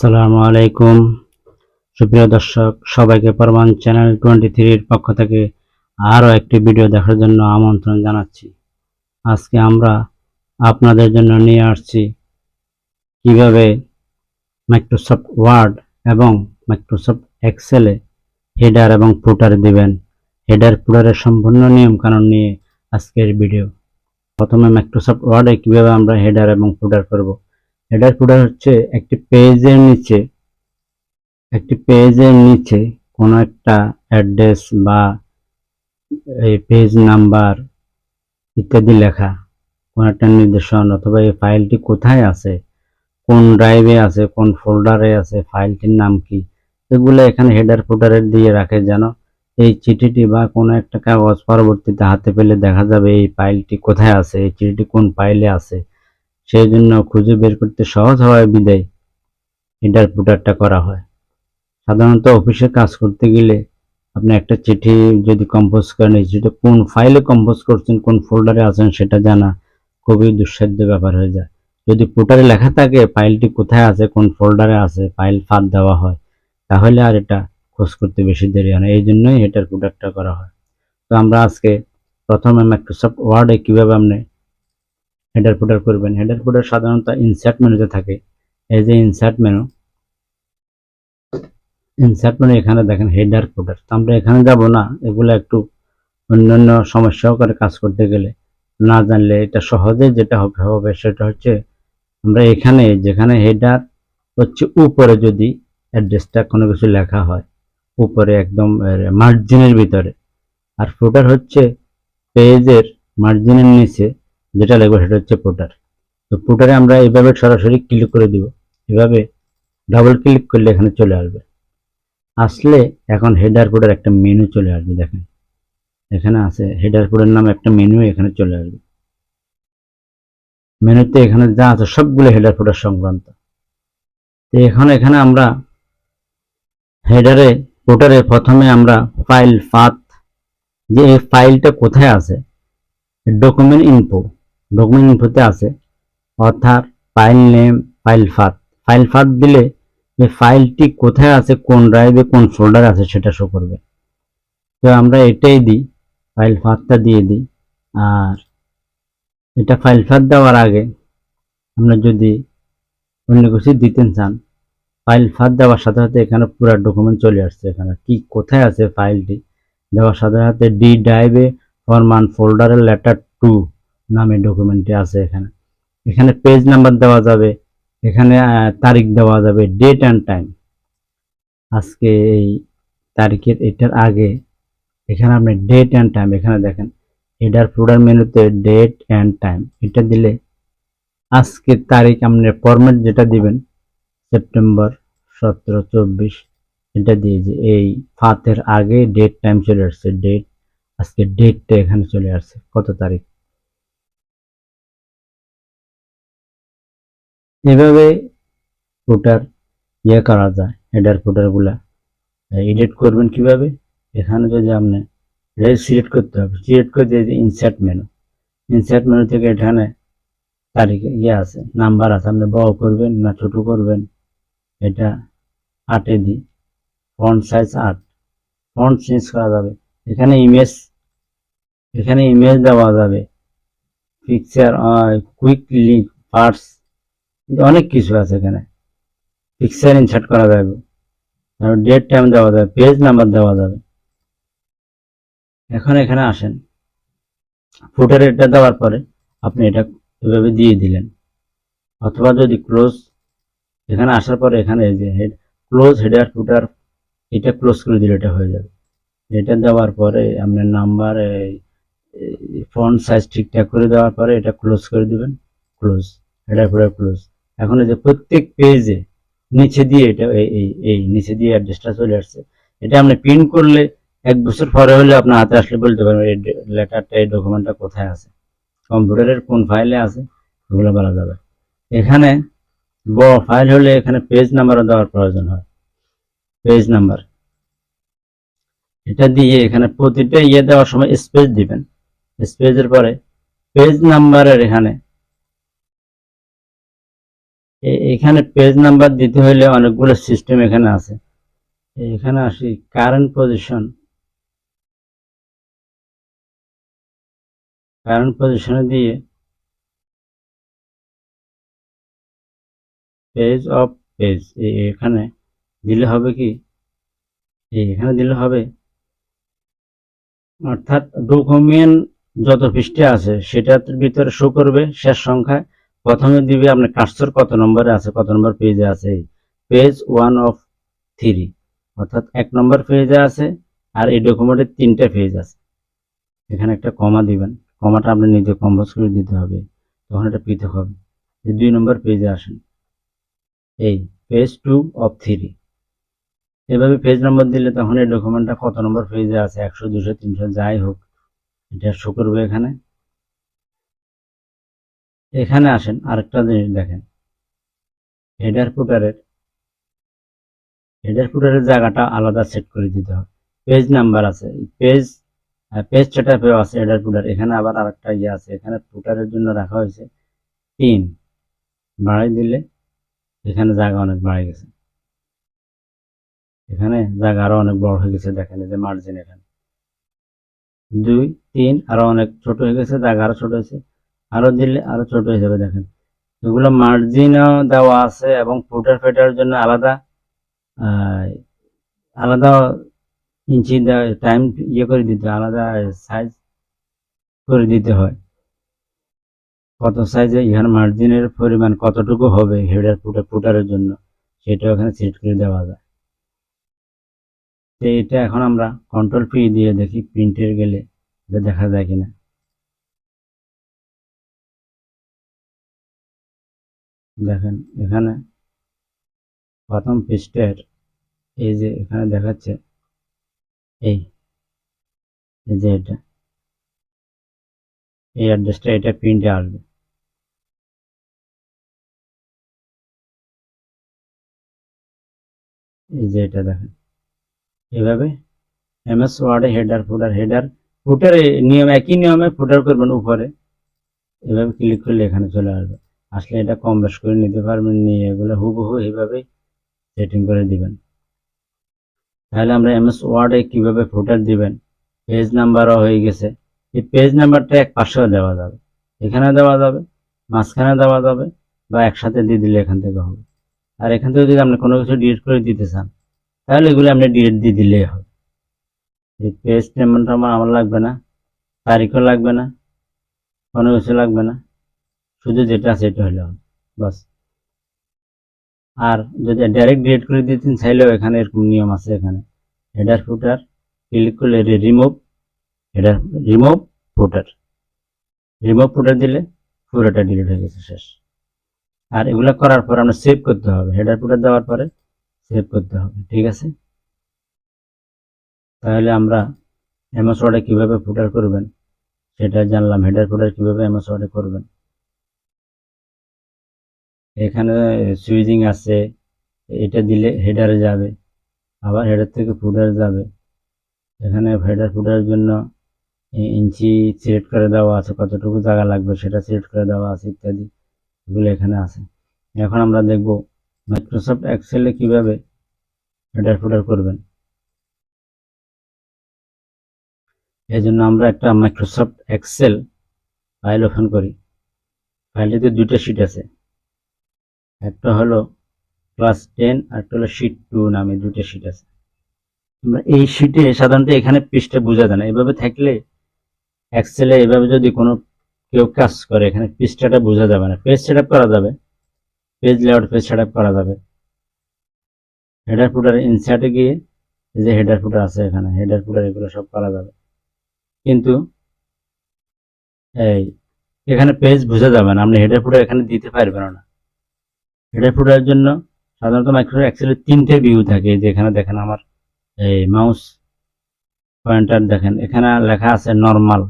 আসসালামু আলাইকুম। সুপ্রিয় দর্শক, সবাইকে পরমান চ্যানেল টোয়েন্টি থ্রির পক্ষ থেকে আরও একটি ভিডিও দেখার জন্য আমন্ত্রণ জানাচ্ছি। আজকে আমরা আপনাদের জন্য নিয়ে আসছি কীভাবে মাইক্রোসফট ওয়ার্ড এবং মাইক্রোসফট এক্সেলে হেডার এবং ফুটার দিবেন। হেডার ফুটারের সম্পূর্ণ নিয়ম কানুন নিয়ে আজকের ভিডিও। প্রথমে মাইক্রোসফট ওয়ার্ডে কীভাবে আমরা হেডার এবং ফুটার করব? হেডার ফুটার হচ্ছে একটি পেজের নিচে, একটি পেজের নিচে কোনো একটা অ্যাড্রেস বা এই পেজ নাম্বার ইত্যাদি লেখা, কোনো একটা নির্দেশন অথবা এই ফাইলটি কোথায় আছে, কোন ড্রাইভে আছে, কোন ফোল্ডারে আছে ফাইলটির নাম কি, এগুলো এখানে হেডার ফুটারে দিয়ে রাখে যেন এই চিঠিটি বা কোনো একটা কাগজ পরবর্তীতে হাতে পেলে দেখা যাবে এই ফাইলটি কোথায় আছে, এই চিঠিটি কোন ফাইলে আছে। সেই জন্য খুঁজে বের করতে সহজ হওয়ায় বিদায়। হেডার ফুটারটা করা হয়। সাধারণত অফিসে কাজ করতে গেলে আপনি একটা চিঠি যদি কম্পোজ করেন, এই কোন ফাইলে কম্পোজ করছেন, কোন ফোল্ডারে আছেন সেটা জানা খুবই দুঃসাধ্য ব্যাপার হয়ে যায়। যদি ফুটারে লেখা থাকে ফাইলটি কোথায় আছে, কোন ফোল্ডারে আছে ফাইল ফাঁদ দেওয়া হয়, তাহলে আর এটা খোঁজ করতে বেশি দেরি হয় না। এই জন্যই এটার প্রোডাক্টটা করা হয়। তো আমরা আজকে প্রথমে মাইক্রোসফট ওয়ার্ডে কীভাবে আপনি হেডার ফুটার করবেন। হেডার ফুটার সাধারণত ইনসার্ট মেনুতে থাকে। এই যে ইনসার্ট মেনু ইনসার্ট মেনু এখানে দেখেন হেডার ফুটার তো আমরা এখানে যাব না, এগুলো একটু অন্যান্য সমস্যাও করে কাজ করতে গেলে। না জানলে এটা সহজে যেটা হবে হবে সেটা হচ্ছে আমরা এখানে যেখানে হেডার হচ্ছে উপরে যদি অ্যাড্রেসটা কোনো কিছু লেখা হয়, উপরে একদম মার্জিনের ভিতরে। আর ফুটার হচ্ছে পেজের মার্জিনের নিচে যেটা লিখব সেটা হচ্ছে ফুটার তো ফুটারে আমরা এইভাবে সরাসরি ক্লিক করে দিব। এভাবে ডাবল ক্লিক করলে এখানে চলে আসবে। আসলে এখন হেডার ফুটার একটা মেনু চলে আসবে, দেখেন। এখানে আছে হেডার ফুটার নামে একটা মেনু এখানে চলে আসবে। মেনুতে এখানে যা আছে সবগুলো হেডার ফুটার সংক্রান্ত। তো এখন এখানে আমরা হেডারে ফুটারে প্রথমে আমরা ফাইল ফাত যে এই ফাইলটা কোথায় আছে ডকুমেন্ট ইনফো ডকুমেন্ট ইনফোতে আছে। অর্থাৎ file name file path file path দিলে এই ফাইলটি কোথায় আছে, কোন ড্রাইভে কোন ফোল্ডার আছে, সেটা শো করবে। তো আমরা এটাই দিই ফাইল ফাতটা দিয়ে দিই। আর এটা ফাইল ফাত দেওয়ার আগে আমরা যদি অন্য কিছু দিতে চান ফাইল ফাত দেওয়ার সাথে সাথে এখানে পুরো ডকুমেন্ট চলে আসছে এখানে। কি কোথায় আছে ফাইলটি দেওয়ার সাথে সাথে ডি ড্রাইভে ফরমান ফোল্ডারের লেটার টু নামে ডকুমেন্টটি আছে এখানে। এখানে পেজ নাম্বার দেওয়া যাবে, এখানে তারিখ দেওয়া যাবে ডেট অ্যান্ড টাইম আজকে এই তারিখের, এটার আগে এখানে আপনি ডেট অ্যান্ড টাইম এখানে দেখেন, এটার ফোল্ডার মেনুতে ডেট অ্যান্ড টাইম এটা দিলে আজকের তারিখ আপনি ফরম্যাট যেটা দিবেন সেপ্টেম্বর সতেরো চব্বিশ, এটা দিয়ে যে এই ফাতের আগে ডেট টাইম চলে আসছে ডেট আজকে ডেটটা এখানে চলে আসছে, কত তারিখ? এভাবে ফুটার ইয়ে করা যায় হেডার ফুটারগুলা। এডিট করবেন কীভাবে? এখানে যদি আপনি সিলেক্ট করতে হবে সিলেক্ট করে দিয়ে ইনসার্ট মেনু ইনসার্ট মেনু থেকে এখানে তারিখ ইয়ে আছে নাম্বার আছে, আপনি বড় করবেন না ছোট করবেন। এটা আটে দিই। ফন্ট সাইজ আট। ফন্ট চেঞ্জ করা যাবে। এখানে ইমেজ এখানে ইমেজ দেওয়া যাবে। পিকচার কুইক লিঙ্ক পার্টস অনেক কিছু আছে এখানে। পিকচার ইনসার্ট করা যাবে। ডেট টাইম দেওয়া যাবে পেজ নাম্বার দেওয়া যাবে। এখন এখানে আসেন। ফুটার এটা দেওয়ার পরে আপনি এটা এভাবে দিয়ে দিলেন। অথবা যদি ক্লোজ এখানে আসার পরে এখানে যে হেড ক্লোজ হেডার ফুটার এটা ক্লোজ করে দিলে এটা হয়ে যাবে। এটা দেওয়ার পরে আপনার নাম্বার ফন্ট সাইজ ঠিকঠাক করে দেওয়ার পরে এটা ক্লোজ করে দিবেন। ক্লোজ হেডার ফুটার ক্লোজ এখন যে প্রত্যেক পেজে নিচে দিয়ে এটা এই এই নিচে দিয়ে অ্যাড্রেসটা চলে আসছে। এটা আপনি প্রিন্ট করলে এক বছর পরে হলে আপনার হাতে আসলে বলতে পারবেন এই লেটারটা এই ডকুমেন্টটা কোথায় আছে। কম্পিউটারের কোন ফাইলে আছে ওগুলো বলা যাবে। এখানে বড় ফাইল হলে এখানে পেজ নাম্বারও দেওয়ার প্রয়োজন হয়। পেজ নাম্বার এটা দিয়ে এখানে প্রতিটা ইয়ে দেওয়ার সময় স্পেস দিবেন। স্পেসের পরে পেজ নাম্বারের এখানে এখানে পেজ নাম্বার দিতে হলে অনেকগুলো সিস্টেম এখানে আছে। এখানে আসি কারেন্ট পজিশন কারেন্ট পজিশনে দিয়ে পেজ অফ পেজ এখানে দিলে হবে কি? এখানে দিলে হবে, অর্থাৎ ডকুমেন্ট যত পৃষ্ঠে আছে সেটার ভিতরে শো করবে শেষ সংখ্যায়। প্রথমে দিবে আপনার কার্সর কত নম্বরে আছে, কত নম্বর পেজে আছে? পেজ ওয়ান অফ থ্রি অর্থাৎ এক নম্বর পেজে আছে আর এই ডকুমেন্টের তিনটা পেজ আছে। এখানে একটা কমা দিবেন কমাটা আপনি নিজে কম্পোজ করে দিতে হবে, তখন এটা পৃথক হবে। দুই নম্বর পেজে আসেন। এই পেজ টু অফ থ্রি এভাবে পেজ নম্বর দিলে তখন এই ডকুমেন্টটা কত নম্বর পেজে আছে? একশো, দুশো, তিনশো, যাই হোক, এটা শো করবে এখানে। এখানে আসেন, আরেকটা জিনিস দেখেন। হেডার ফুটারের হেডার ফুটারের জায়গাটা আলাদা সেট করে দিতে হবে। পেজ নাম্বার আছে পেজ পেজ সেটআপেও আছে হেডার ফুটার এখানে আবার আরেকটা ইয়ে আছে, এখানে ফুটারের জন্য রাখা হয়েছে তিন। বাড়াই দিলে এখানে জায়গা অনেক বাড়ে গেছে। এখানে জায়গা আরও অনেক বড় হয়ে গেছে, দেখেন যে মার্জিন এখানে। দুই, তিন, আরও অনেক ছোট হয়ে গেছে, জায়গা আরও ছোট হয়েছে। আরও দিলে, আরও ছোট হয়ে যাবে দেখেন। এগুলো মার্জিনও দেওয়া আছে এবং ফুটার ফেটার জন্য আলাদা আলাদা ইঞ্চি টাইম ইয়ে করে দিতে আলাদা সাইজ করে দিতে হয়। কত সাইজে এখানে মার্জিনের পরিমাণ কতটুকু হবে হেডার ফুটার ফুটারের জন্য সেটা ওখানে সেট করে দেওয়া যায়। তো এটা এখন আমরা কন্ট্রোল পি দিয়ে দেখি প্রিন্টের গেলে দেখা যায় কিনা। দেখেন, এখানে প্রথম পৃষ্ঠের এই যে এখানে দেখাচ্ছে, এই যে এটা, এই অ্যাড্রেসটা, এটা প্রিন্টে আসবে। এই যে এটা দেখেন, এভাবে এমএস ওয়ার্ডে হেডার ফুটার হেডার ফুটারে নিয়ম, একই নিয়মে ফুটার করবেন উপরে, এভাবে ক্লিক করলে এখানে চলে আসবে। আসলে এটা কম বেশ করে নিতে পারবেন, নিয়ে এগুলো হুবহু এইভাবে সেটিং করে দিবেন। তাহলে আমরা এমএস ওয়ার্ডে কীভাবে ফুটার দিবেন? পেজ নাম্বারও হয়ে গেছে। এই পেজ নাম্বারটা এক পাশেও দেওয়া যাবে। এখানে দেওয়া যাবে মাঝখানে দেওয়া যাবে বা একসাথে দিয়ে দিলে এখান থেকে হবে। আর এখান থেকে যদি আপনি কোনো কিছু ডিলিট করে দিতে চান, তাহলে এগুলো আপনি ডিলিট দিয়ে দিলেই হবে। এই পেজ নাম্বারটা আমার আমার লাগবে না, তারিখও লাগবে না, কোনো কিছু লাগবে না। শুধু যেটা আছে এটা হলে, বাস। আর যদি ডাইরেক্ট ডিলিট করে দিতেন চাইলেও এখানে এরকম নিয়ম আছে এখানে। হেডার ফুটার ক্লিক করলে remove header remove footer remove footer দিলে পুরোটা ডিলিট হয়ে গেছে শেষ। আর এগুলো করার পর আমরা সেভ করতে হবে। হেডার ফুটার দেওয়ার পরে সেভ করতে হবে, ঠিক আছে? তাহলে আমরা এমএস ওয়ার্ডে কীভাবে ফুটার করবেন, সেটা জানলাম। হেডার ফুটার কীভাবে এমএস ওয়ার্ডে করবেন? এখানে সুইচিং আছে, এটা দিলে হেডারে যাবে, আবার হেডার থেকে ফুটার যাবে। এখানে হেডার ফুটার জন্য ইঞ্চি সিলেক্ট করে দেওয়া আছে, কতটুকু জায়গা লাগবে সেটা সিলেক্ট করে দেওয়া আছে ইত্যাদি এগুলো এখানে আছে। এখন আমরা দেখব মাইক্রোসফট এক্সেলে কীভাবে হেডার ফুটার করবেন। এই জন্য আমরা একটা মাইক্রোসফট এক্সেল ফাইল ওপেন করি। ফাইলটিতে দুইটা শিট আছে। একটা হলো ক্লাস টেন আর একটা হলো শিট টু নামে দুটো শিট আছে। আমরা এই শিটে সাধারণত এখানে পৃষ্ঠা বোঝা যায় না। এভাবে থাকলে এক্সেলে এভাবে যদি কোনো কেউ কাজ করে, এখানে পৃষ্ঠাটা বোঝা যাবে না। পেজ সেট করা যাবে। পেজ লেআউট পেজ সেট করা যাবে। হেডার ফুটার ইনসার্টে গিয়ে যে হেডার ফুটার আছে এখানে হেডার ফুটার এগুলো সব করা যাবে। কিন্তু এই এখানে পেজ বোঝা যাবে না। আপনি হেডার ফুটার এখানে দিতে পারবেন না। হেডার ফুটারের জন্য সাধারণত মাইক্রোসফট এক্সেলের তিনটে ভিউ থাকে এই যে এখানে দেখেন আমার এই মাউস পয়েন্টার দেখেন, এখানে লেখা আছে নর্মাল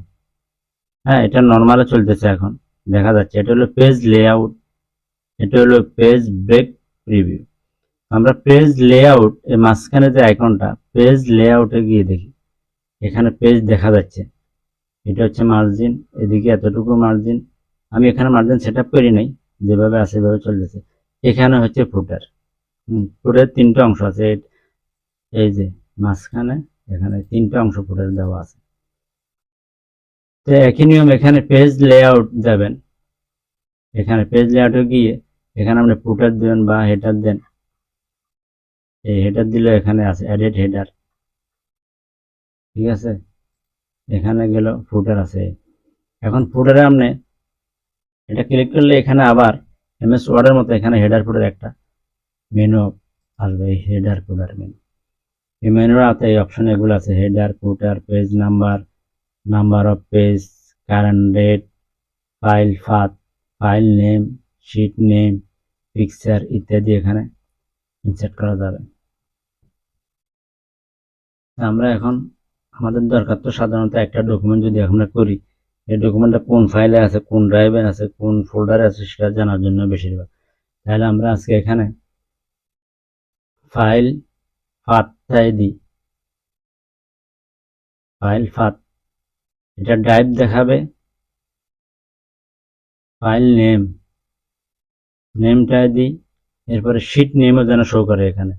হ্যাঁ এটা নর্মালে চলতেছে এখন, দেখা যাচ্ছে। এটা হলো পেজ লেআউট এটা হলো পেজ ব্রেক রিভিউ আমরা পেজ লেআউট এই মাঝখানে যে আইকনটা পেজ লেআউটে গিয়ে দেখি, এখানে পেজ দেখা যাচ্ছে। এটা হচ্ছে মার্জিন এদিকে এতটুকু মার্জিন আমি এখানে মার্জিন সেট আপ করি নাই, যেভাবে আছে সেভাবে চলতেছে। এখানে হচ্ছে ফুটার। ফুটের তিনটা অংশ আছে। এই- যে মাঝখানে, এখানে তিনটা অংশ ফুটের দেওয়া আছে। তো একই নিয়ম এখানে পেজ লেআউট যাবেন এখানে পেজ লেআউটে গিয়ে এখানে আপনি ফুটার দেবেন বা হেডার দেন। এই হেডার দিলে এখানে আছে এডিট হেডার ঠিক আছে? এখানে গেল ফুটার আছে। এখন ফুটারে আপনি এটা ক্লিক করলে এখানে আবার এমএস ওয়ার্ডের মতো এখানে হেডার ফুটার একটা মেনু আসবে, এই হেডার ফুটার মেনু এই মেনুর হাতে এই অপশন এগুলো আছে header footer page number number of page current date file path file name sheet name picture ইত্যাদি এখানে ইনসার্ট করা যাবে। আমরা এখন, আমাদের দরকার তো সাধারণত একটা ডকুমেন্ট যদি আমরা করি এই ডকুমেন্টটা কোন ফাইলে আছে, কোন ড্রাইভে আছে, কোন ফোল্ডারে আছে সেটা জানার জন্য বেশিরভাগ। তাহলে আমরা আজকে এখানে ফাইল ফাতটাই দিই। ফাইল ফাত এটা ড্রাইভ দেখাবে। ফাইল নেম নেমটা দিই। এরপরে শিট নেমও যেন শো করে এখানে।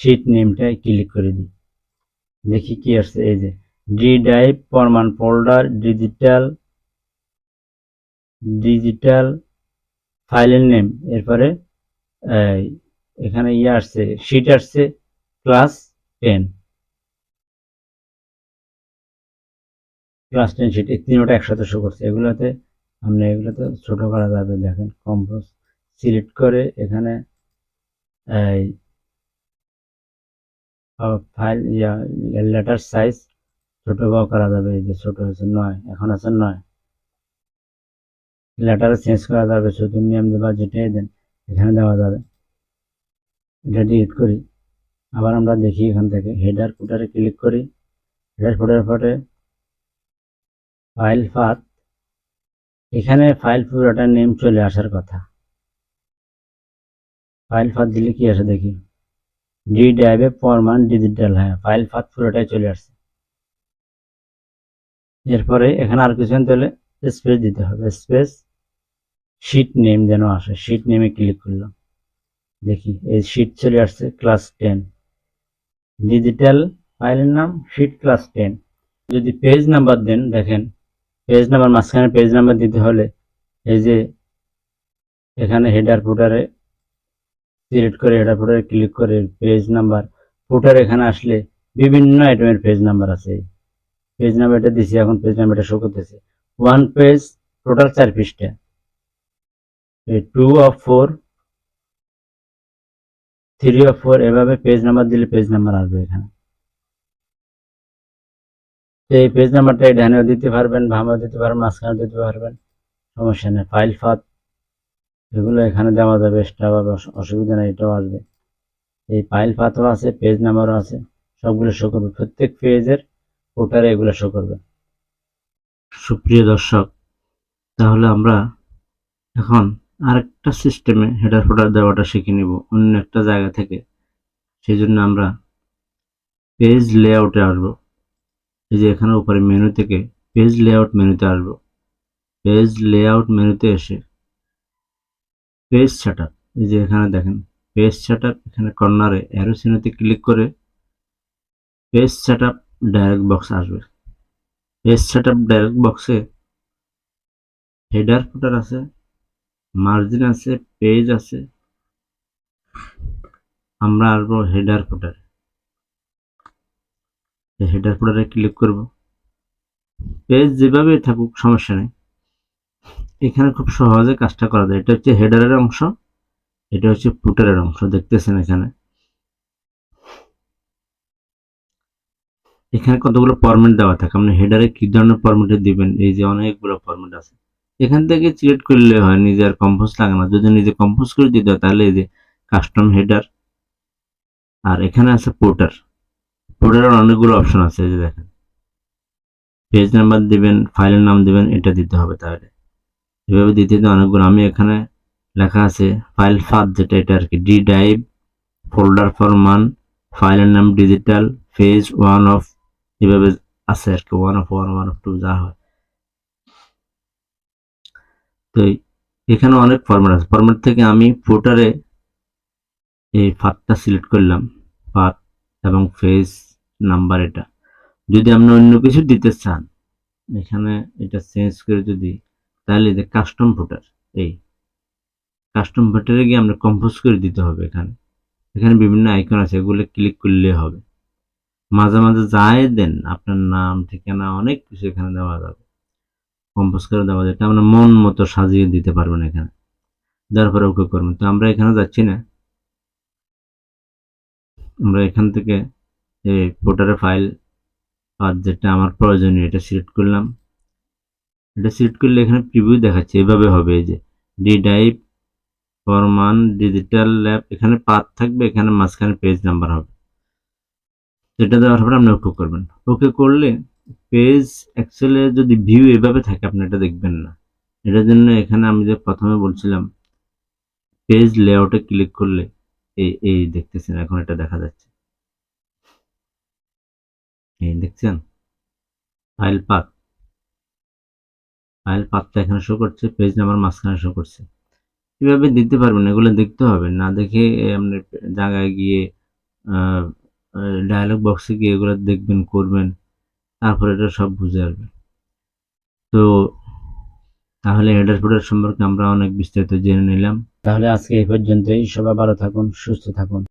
শিট নেমটায় ক্লিক করে দিই। দেখি কি আসছে, এই যে ডি ড্রাইভ ফরমান ফোল্ডার ডিজিটাল ডিজিটাল ফাইলের নেম এরপরে এখানে ইয়ে আসছে শিট আসছে class ten class ten sheet এই তিনটা একসাথে শো করছে। এগুলোতে আপনি এগুলোতে ছোট করা যাবে, দেখেন কম্পোজ সিলেক্ট করে এখানে, এই ফাইল লেটার সাইজ ছোট করা যাবে, এই যে ছোট হয়েছে নয়, এখন আছে নয়। লেটার চেঞ্জ করা যাবে, শুধু নিয়ম দেবা, যেটাই দেন, এখানে দেওয়া যাবে। এটা ডিলিট করি। আবার আমরা দেখি এখান থেকে হেডার ফুটারে ক্লিক করি। হেডার ফুটার পরে ফাইল পাথ এখানে ফাইল পুরোটার নেম চলে আসার কথা। ফাইল পাথ দিলে কি আসে দেখি? ডি ড্রাইভে ফরমান ডিজিটাল হ্যাঁ ফাইল পাথ পুরোটাই চলে আসছে। এরপরে এখানে আর কিছু তাহলে স্পেস দিতে হবে। স্পেস শিট নেম যেন আসে শিট নেমে ক্লিক করলাম। দেখি, এই শিট চলে আসছে ক্লাস টেন ডিজিটাল ফাইলের নাম শিট ক্লাস টেন যদি পেজ নাম্বার দেন, দেখেন পেজ নাম্বার মাঝখানে পেজ নাম্বার দিতে হলে, এই যে এখানে হেডার ফুটারে সিলেক্ট করে হেডার ফুটারে ক্লিক করে পেজ নাম্বার ফুটার এখানে আসলে বিভিন্ন আইটেমের পেজ নাম্বার আছে। পেজ নাম্বারটা দিছি, এখন পেজ নাম্বারটা শো করতেছে। ওয়ান পেজ টোটাল চার পৃষ্ঠা। Two of four three of four এভাবে পেজ নাম্বার দিলে পেজ নাম্বার আসবে এখানে। এই পেজ নাম্বারটা ডানেও দিতে পারবেন, বামেও দিতে পারবেন মাঝখানে দিতে পারবেন, সমস্যা নেই। ফাইল ফাত এগুলো এখানে দেওয়া যাবে এক্সট্রা ভাবে অস- অসুবিধা নেই, এটাও আসবে। এই ফাইল ফাতও আছে পেজ নাম্বারও আছে, সবগুলো শো করবে। প্রত্যেক পেজের ওটারে এগুলো শো করবে। সুপ্রিয় দর্শক, তাহলে আমরা এখন আরেকটা সিস্টেমে হেডার ফোটার দেওয়াটা শিখে নিব, অন্য একটা জায়গা থেকে। সেই জন্য আমরা পেজ লেআউটে আসব। এই যে এখানে উপরে মেনু থেকে পেজ লেআউট মেনুতে আসব। পেজ লেআউট মেনুতে এসে পেজ সেট এই যে এখানে দেখেন পেজ সেট এখানে কর্নারে অ্যারো চিহ্নতে ক্লিক করে পেজ সেট ডায়রেক্ট বক্স আসবে। পেজ সেট আপ ডায়রেক্ট বক্সে হেডার ফুটার আছে মার্জিন আছে পেজ আছে। আমরা আসব হেডার ফুটার হেডার ফুটারে ক্লিক করব। পেজ যেভাবে থাকুক, সমস্যা নেই। এখানে খুব সহজে কাজটা করা যায়। এটা হচ্ছে হেডারের অংশ, এটা হচ্ছে ফুটারের অংশ, দেখতেছেন এখানে। এখানে কতগুলো ফরম্যাট দেওয়া থাকে? আপনি হেডারে কি ধরনের ফরম্যাটে দিবেন? এই যে অনেকগুলো ফরম্যাট আছে। এখান থেকে সিলেক্ট করলে হয় নিজে আর কম্পোজ লাগে না। যদি নিজে কম্পোজ করে দিতে হয়, তাহলে এই যে কাস্টম হেডার আর এখানে আছে পোর্টার পোর্টারের অনেকগুলো অপশন আছে, এই যে দেখেন। পেজ নাম্বার দিবেন ফাইলের নাম দিবেন, এটা দিতে হবে তাহলে। এভাবে দিতে দিতে অনেকগুলো, আমি এখানে লেখা আছে ফাইল ফাত যেটা, এটা আর কি। ডি ড্রাইভ ফোল্ডার ফর মান ফাইলের নাম ডিজিটাল ফেজ ওয়ান অফ এভাবে আছে আর কি। One of one one of two যা হয়। তো এখানে অনেক ফরম্যাট আছে। ফরম্যাট থেকে আমি ফুটারে এই পাথটা সিলেক্ট করলাম পাথ এবং ফেস নাম্বার এটা। যদি আপনি অন্য কিছু দিতে চান, এখানে এটা চেঞ্জ করে যদি, তাহলে যে কাস্টম ভোটার এই কাস্টম ভোটারে গিয়ে আমরা কম্পোজ করে দিতে হবে এখানে। এখানে বিভিন্ন আইকন আছে, এগুলো ক্লিক করলে হবে। মাঝে মাঝে যাই দেন, আপনার নাম, ঠিকানা, অনেক কিছু এখানে দেওয়া যাবে। কম্পোজ করে দেওয়া যাবে আমরা মন মতো সাজিয়ে দিতে পারবেন এখানে। দেওয়ার পরে ওকে করবেন। তো আমরা এখানে যাচ্ছি না। আমরা এখান থেকে এই ভোটারের ফাইল আর যেটা আমার প্রয়োজনীয়, এটা সিলেক্ট করলাম। এটা সিলেক্ট করলে এখানে প্রিভিউ দেখাচ্ছে, এভাবে হবে যে, ডি ডাইভ ফরমান, ডিজিটাল ল্যাব, এখানে পাথ থাকবে, এখানে মাঝখানে পেজ নাম্বার হবে। এটা দেওয়ার পরে আপনি ওকে করবেন। ওকে করলে পেজ অ্যাকচুয়ালি যদি ভিউ এভাবে থাকে, আপনি এটা দেখবেন না। এটার জন্য এখানে আমি যে প্রথমে বলছিলাম পেজ লেআউটে ক্লিক করলে এই এই দেখতেছেন, এখন এটা দেখা যাচ্ছে। এই দেখছেন? ফাইল পাথ ফাইল পাথটা এখানে শো করছে পেজ নাম্বার মাঝখানে শো করছে। কীভাবে দিতে পারবেন, এগুলো দেখতে হবে। না দেখে আপনি জায়গায় গিয়ে ডায়ালগ বক্সে গিয়ে এগুলো দেখবেন, করবেন। তারপরে এটা সব বুঝে আসবে। তো তাহলে হেডার সম্পর্কে আমরা অনেক বিস্তারিত জেনে নিলাম। তাহলে আজকে এই পর্যন্তই। সবাই ভালো থাকুন, সুস্থ থাকুন।